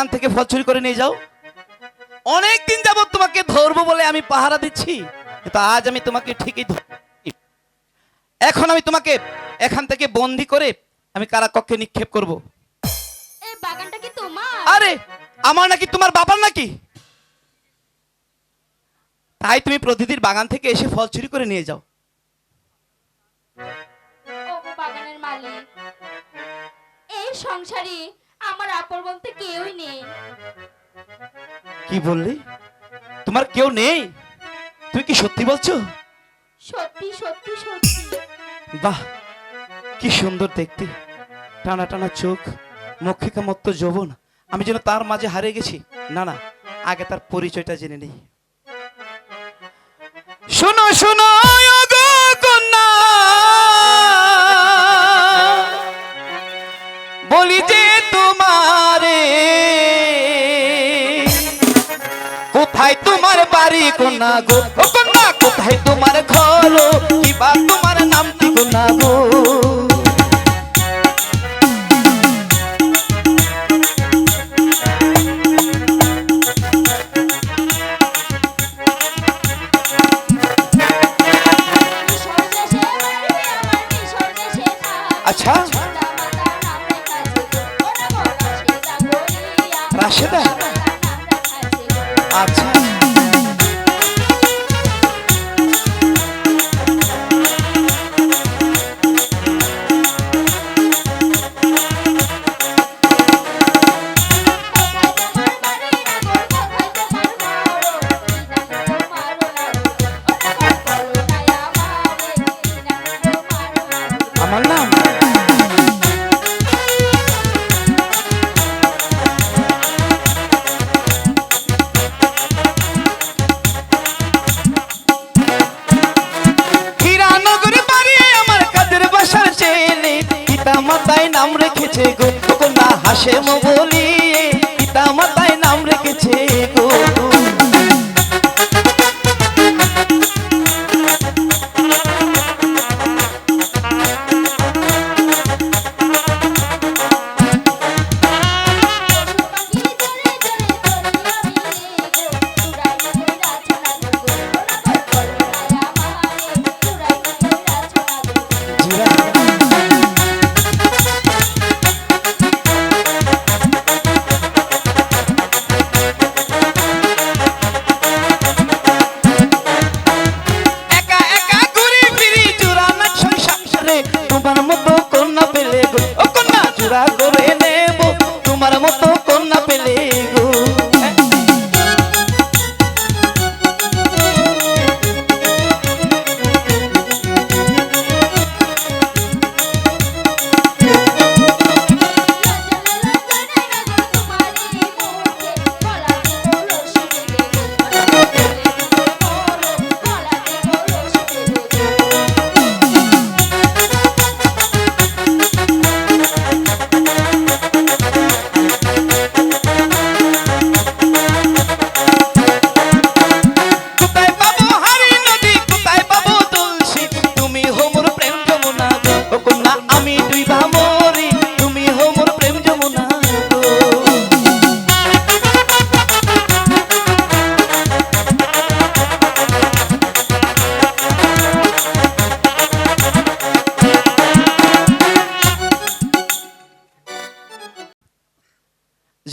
বাগান থেকে ফল চুরি করে নিয়ে যাও। অনেক দিন যাবত তোমাকে ধরবো বলে আমি পাহারা দিচ্ছি কিন্তু আজ আমি তোমাকে ঠিকই। এখন আমি তোমাকে এখান থেকে বন্দি করে আমি কারাকক্ষে নিক্ষেপ করব। এই বাগানটা কি তোমার? আরে আমার নাকি তোমার বাবার নাকি? তাই তুমি প্রতিদিন বাগান থেকে এসে ফল চুরি করে নিয়ে যাও। বাগানের মালিক এই সংসারে আমার আপন বলতে কেউই নেই। কি বললি? তোমার কেউ নেই? তুমি কি সত্যি বলছো? সত্যি সত্যি সত্যি। বাহ কি সুন্দর দেখতে। টানা টানা চোখ মক্ষিকা মত্ত যৌবন। আমি যেন তার মাঝে হারিয়ে গেছি। না না আগে তার পরিচয়টা জেনে নেই। শোনো শোনো! কন্যা গো কন্যা কোথায় তোমার ঘর।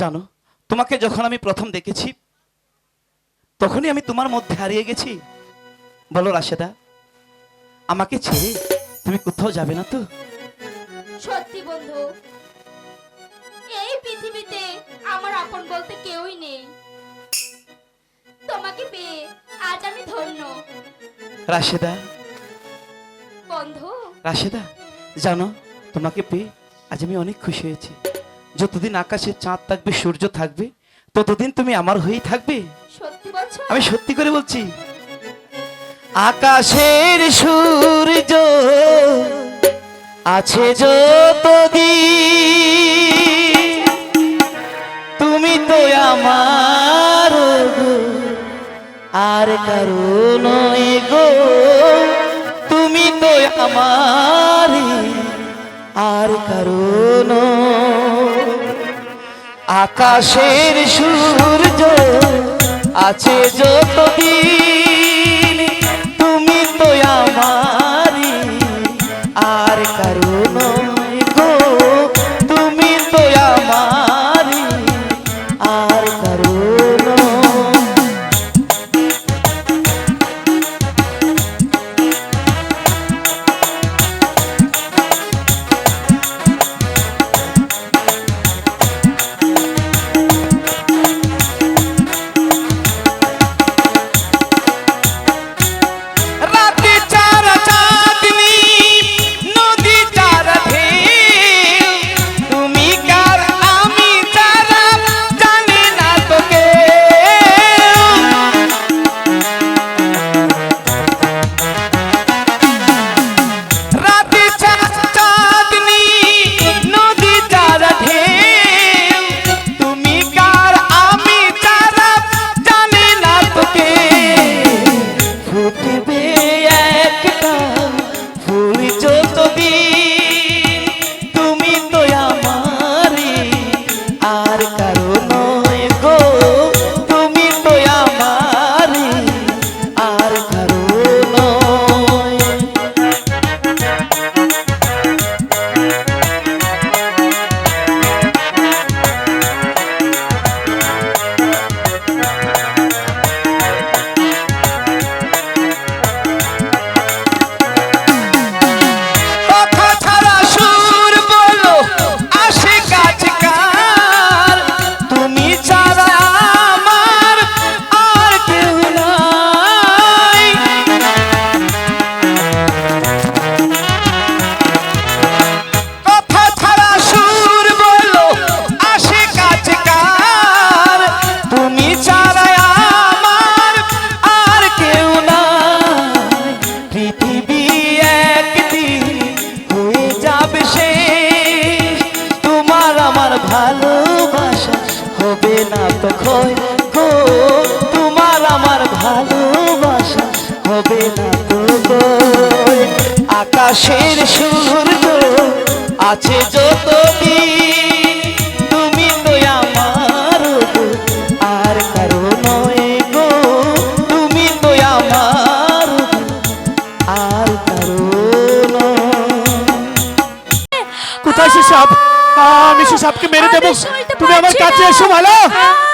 জানো তোমাকে যখন আমি প্রথম দেখেছি তখনই আমি তোমার মধ্যে হারিয়ে গেছি। বলো রাশেদা আমাকে ছেড়ে তুমি কোথাও যাবে না তো? সত্যি বন্ধু এই পৃথিবীতে আমার আপন বলতে কেউই নেই। তোমাকে পেয়ে আজ আমি ধন্য। রাশেদা। বন্ধু। রাশেদা জানো তোমাকে পেয়ে আজ আমি অনেক খুশি হয়েছি। যতদিন আকাশে চাঁদ থাকবে সূর্য থাকবে ততদিন তুমি আমার হয়েই থাকবে। আমি সত্যি করে বলছি আকাশের সূর্য আছে যতদিন। তুমি তো আমার আর কারও নয় গো। তুমি তো আমার আর কারও নয়। আকাশের সূর্য আছে যতদিন। তুমি তো আমারি আর না তো তোমার আমার ভালোবাসা হবে না তো। আকাশের সূর্য আছে যতদিন। তুমি তো আমার আর নয় আর কারও নয়। কোথায় সে সাপ? আমি সে সাপকে মেরে দেবো। তুমি আমার কাছে। এসো ভালো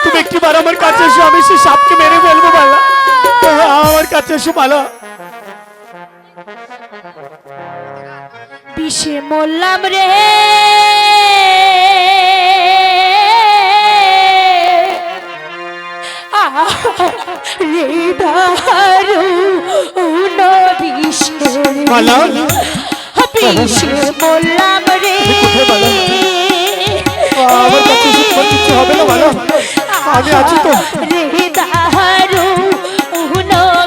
তুমি একটিবার আমার কাছে এসো আমি সে সাপকে মেরে ফেলব ভালো আমার কাছে এসো ভালো বিষে মরলাম রে। রে দারু বিষে। মালা? বিষে মরলাম রে? আমার কাছে হবে না আমি আছি তো। রে দারু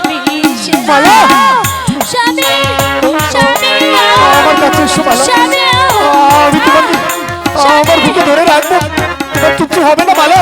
বিষে স্বামী স্বামী আমার কাছে এসো ভালো আমি তোমাকে আমার বুকে ধরে রাখব। তোমার কিচ্ছু হবে না ভালো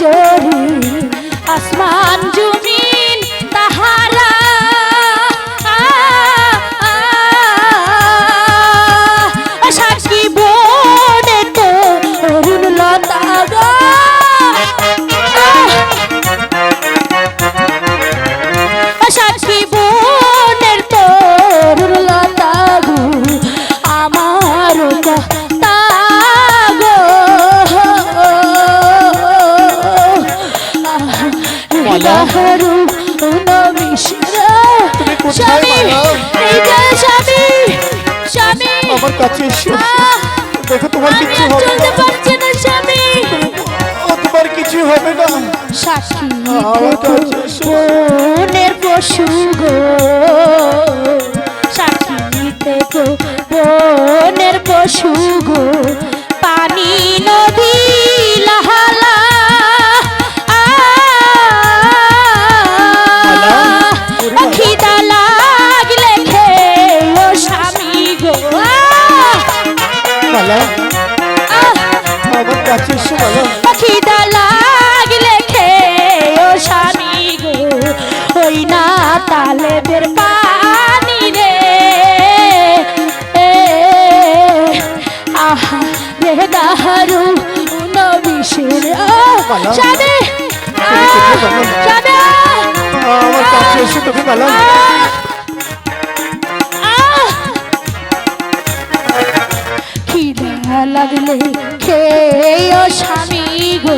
জড়িয়ে কাশি বনের পশু গো। সাক্ষীতে গো বনের পশু গো। পানি নদী লাহালা খিদা লাগলে খেলো স্বামী গো। 말라 शादी शादी আমার কাছে এসে তোকে পালাম খিদা লাগলে খেয়ে স্বামী গো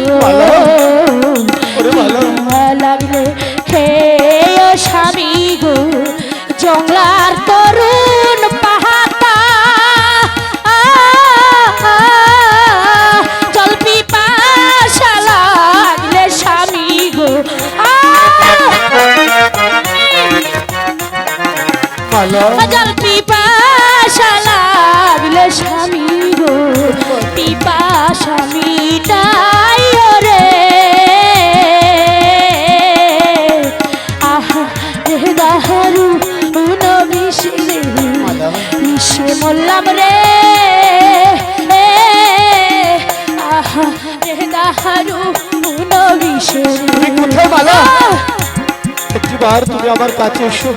এসো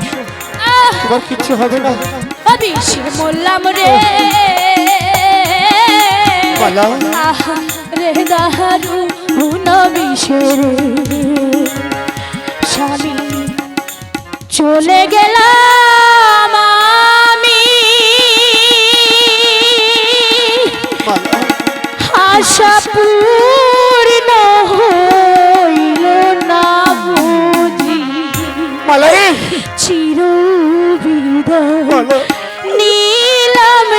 তোমার কিচ্ছু হবে না। বললাম রে। চলে গেলাম আমি। আশা মালাই চির নীলাম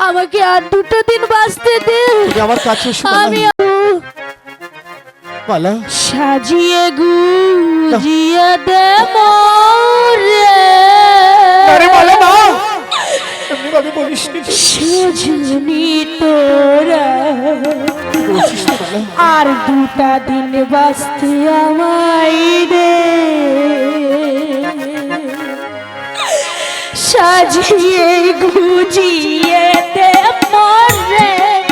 আমাকে আর দুটো দিন বাঁচতে দে। আমার কাছে আমি মালা সাজিয়ে গুজিয়ে দে মোরে। আরে মালা না। এমনি ভাবে বলিস নি। সুজনি তোরা। আর দুটা দিন বাঁচতে আমায় দে। সাজিয়ে গুজিয়ে দে মরে।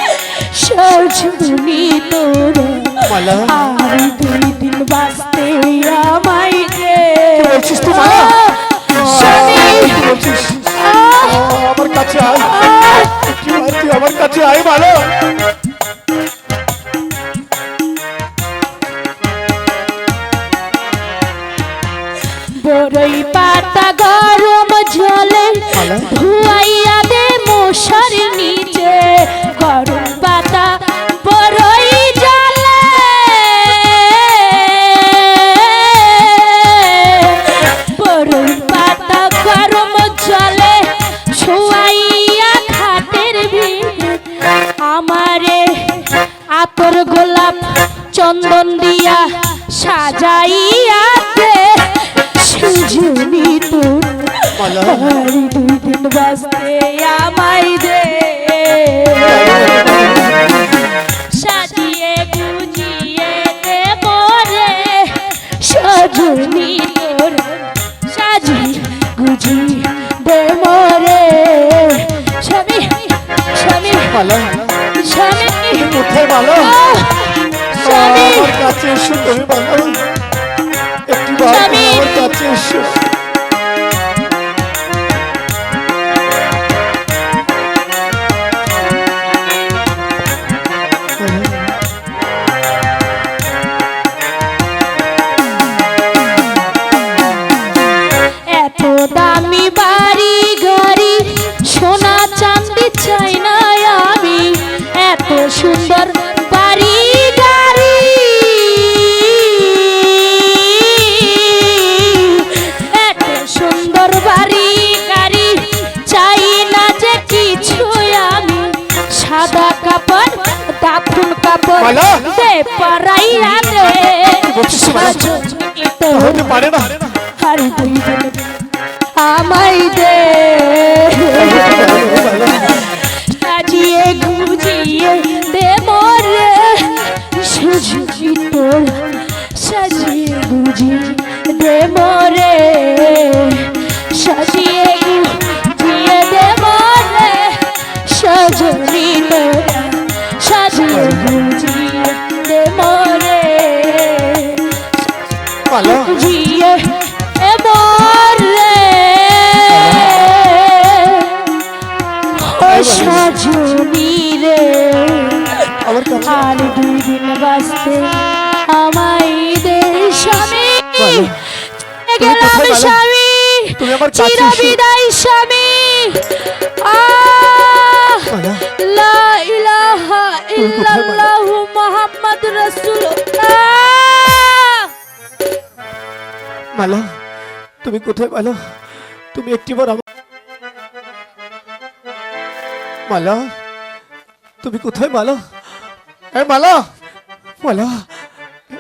সজনি তোরে। মালা। আর দুই দিন বাঁচতে আমায় দে বলছিস তুই মালা? বলছিস? আমার কাছে আয়। আহ, কি আর তুই আমার কাছে আয় মালা। বড়ই পাতা গরম জলে ধুয়াইয়া দে মশার নিচে। আতর গোলাপ চন্দন দিয়া সাজাইয়া দে সুজনি তোর দুই দিন বাঁচতে আমায় দে। সাজিয়ে গুজিয়ে দে মোরে সজনি তোর সাজিয়ে গুজিয়ে দে মোরে স্বামী স্বামী স্বামী আমার কাছে এসো তুমি ভালো একটি বার। আমার কাছে এসো। দে মালা, তুমি কোথায় মালা? তুমি একটিবার আমার মালা, তুমি কোথায় মালা? এ মালা মালা,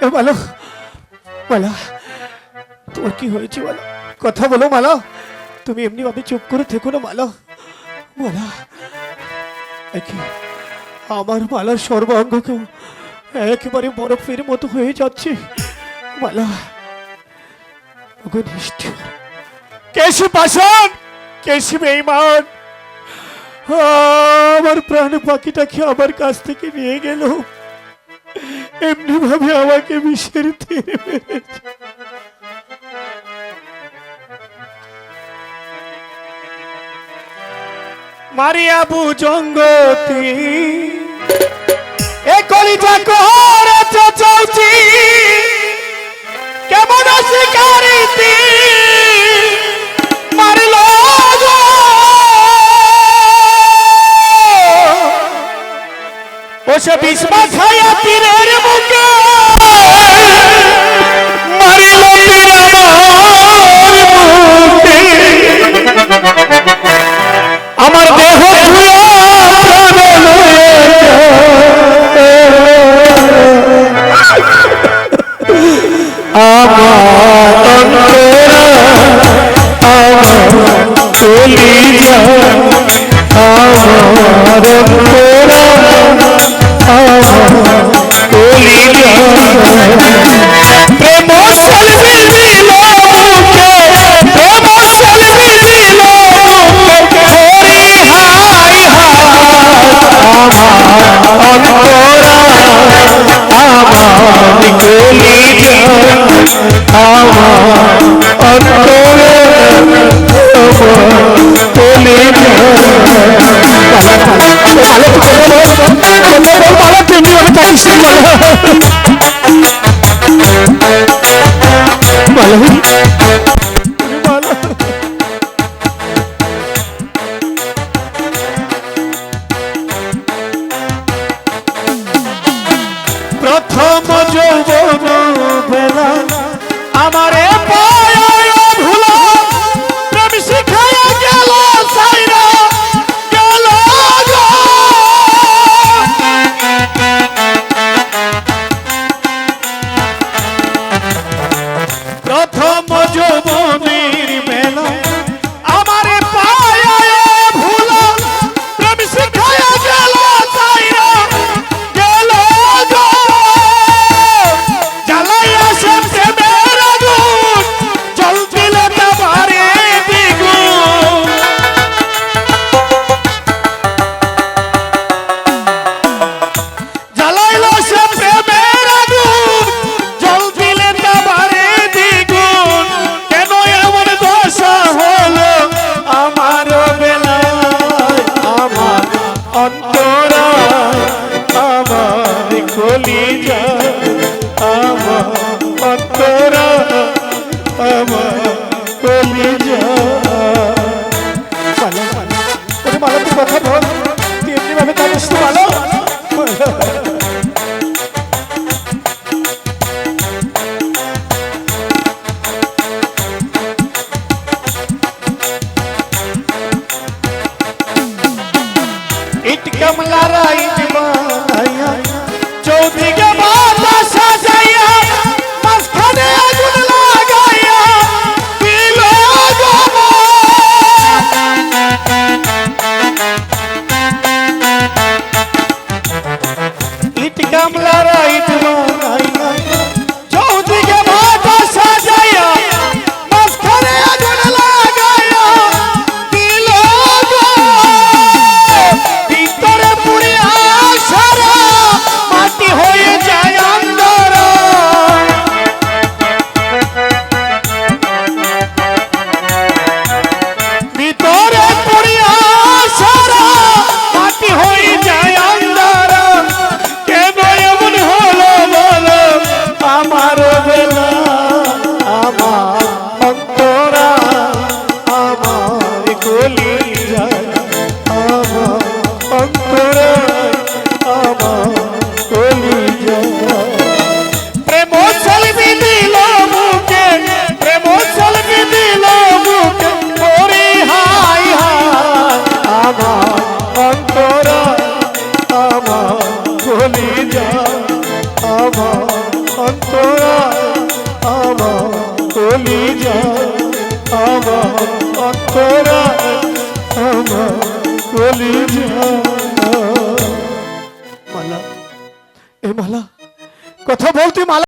এ মালা মালা, তোমার কি হয়েছে মালা? কথা বলো মালা, তুমি এমনি ভাবে চুপ করে থেকো না মালা মালা আমার মালার সর্বাঙ্গকেও একেবারে বরফের মতো হয়ে যাচ্ছে, মালা। আমার প্রাণ পাখিটাকে আমার কাছ থেকে নিয়ে গেল। এমনি ভাবে আমাকে বিষের তীরে মেরেছে। মারিয়া বুজঙ্গতি এ কলিটা করেছে সে বিশ্বাস হইয়া তীরের মুখে মারিল তীর আমার দেহ আমার envidia আমারে